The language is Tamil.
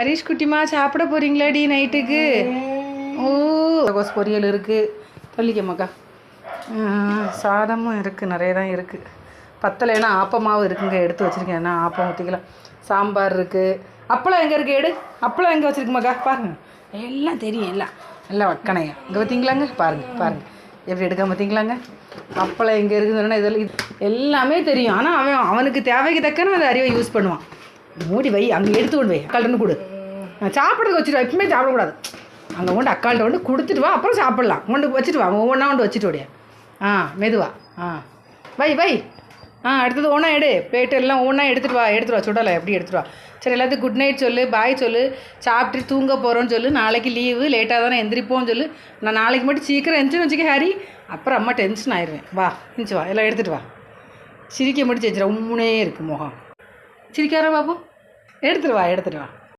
ஹரிஷ் குட்டிமா சாப்பிட போறீங்களாடி நைட்டுக்கு? ஓ. கோஸ் பொரியல் இருக்குது தள்ளிக்கம்மாக்கா சாதமும் இருக்குது நிறைய தான் இருக்குது பத்தலைன்னா ஆப்பமாவும் இருக்குங்க எடுத்து வச்சுருக்கேன். என்ன ஆப்பம் ஊற்றிக்கலாம் சாம்பார் இருக்குது அப்பளம் எங்கே இருக்குது எடு. அப்பளம் எங்கே வச்சுருக்குமாக்கா பாருங்க. எல்லாம் தெரியும் எல்லாம். எல்லாம் வக்கணையா. இங்கே பார்த்தீங்களாங்க பாருங்க பாருங்க. எப்படி எடுக்காம பார்த்தீங்களாங்க அப்பளம் எங்கே இருக்குதுன்னா இதெல்லாம் இது எல்லாமே தெரியும். ஆனால் அவன் அவனுக்கு தேவைக்கு தக்கன அந்த அறிவை யூஸ் பண்ணுவான். மூடி வை அங்கே எடுத்து கொண்டு வை. அக்காள்கிட்ட கொடு. சாப்பிட்றதுக்கு வச்சுட்டு எப்பவுமே சாப்பிடக்கூடாது. அங்கே கொண்டு அக்காள்கிட்ட கொண்டு கொடுத்துட்டு வா அப்புறம் சாப்பிட்லாம். கொண்டு வச்சுட்டு வா. ஒவ்வொன்றா கொண்டு வச்சுட்டு ஓடியா. ஆ மெதுவா. ஆ. வை வை. ஆ அடுத்தது ஒன்றா எடு. போயிட்டு எல்லாம் ஒன்றா எடுத்துகிட்டு வா. எடுத்துகிட்டு வா. சுடலை எப்படி எடுத்துகிட்டு வா. சரி எல்லாத்துக்கும் குட் நைட் சொல்லு. பாய் சொல்லு. சாப்பிட்டு தூங்க போகிறோன்னு சொல்லு. நாளைக்கு லீவு லேட்டாக தானே எந்திரிப்போன்னு சொல்லு. நான் நாளைக்கு மட்டும் சீக்கிரம் எந்திரிச்சு வச்சுக்க ஹாரி. அப்புறம் அம்மா டென்ஷன் ஆயிடுவேன் வா இருந்துச்சு வா. எல்லாம் எடுத்துகிட்டு வா. சிரிக்க முடிச்சு செஞ்சிட உம்முனே இருக்குது முகம். சிரிக்காரா பாபு. எடுத்துகிட்டு வா எடுத்துகிட்டு வா.